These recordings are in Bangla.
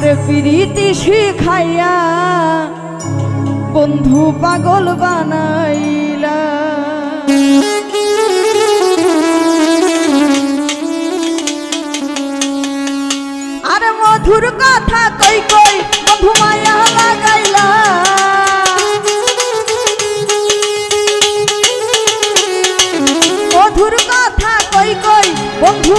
আর প্রীতি শিখাইয়া বন্ধু পাগল বানাইলা। আর মধুর কথা কই কই মধু মায়া লাগাইলা। মধুর কথা কই কই বন্ধু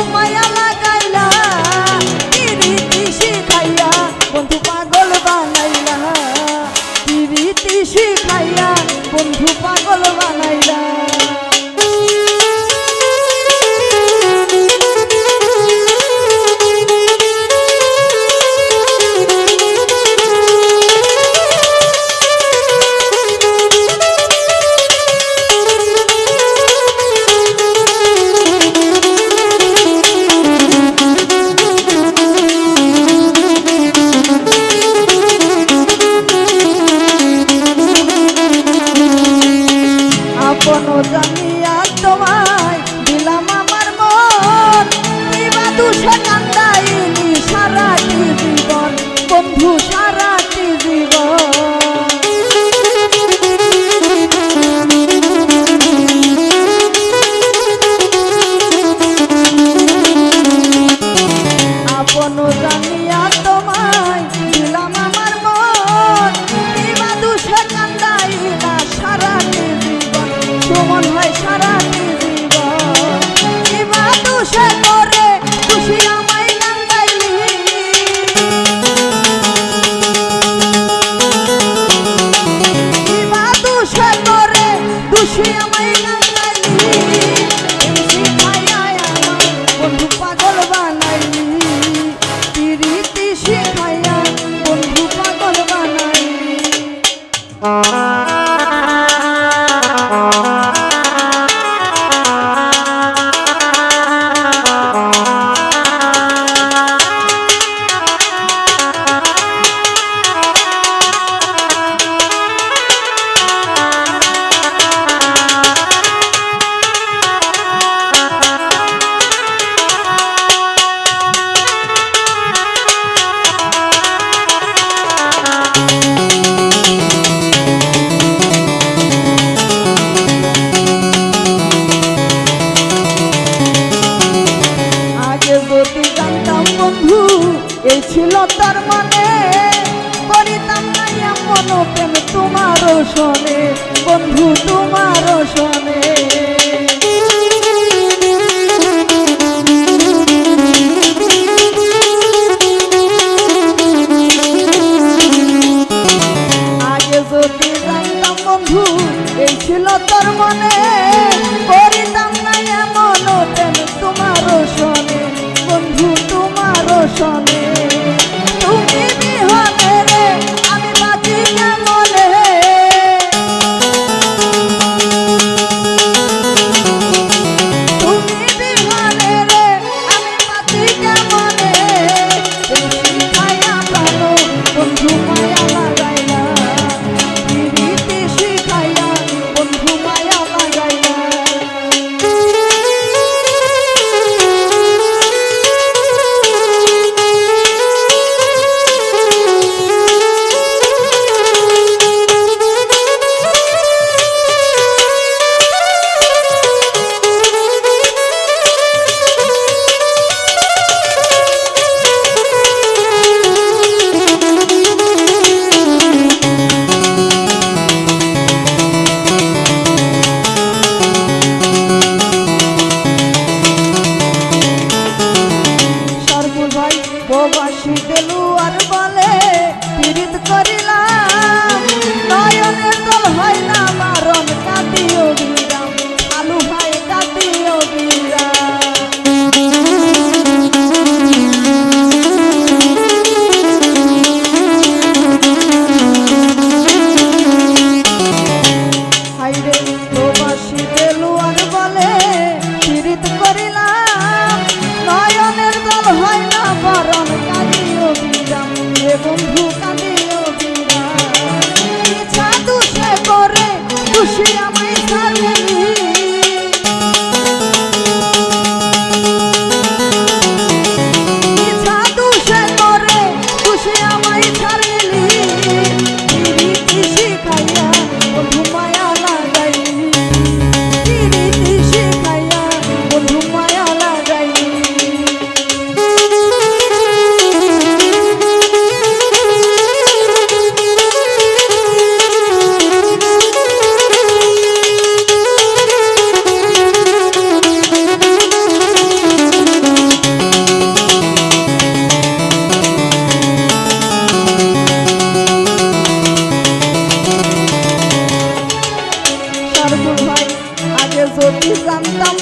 Bye. সনে বন্ধু তোমার সনে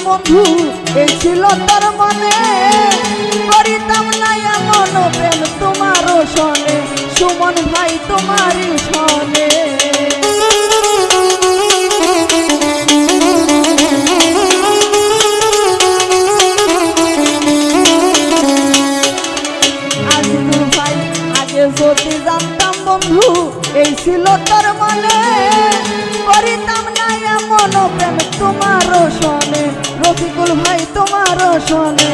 বন্ধু, এই ছিল তোর মনে। করিতাম না এমন প্রেম তোমারও শোনে সুমন ভাই তোমারই শোনে যদি জানতাম বন্ধু, এই ছিল তোর মনে। প্রেম তোমারও শোনে রফিকুল ভাই তোমারও শোনে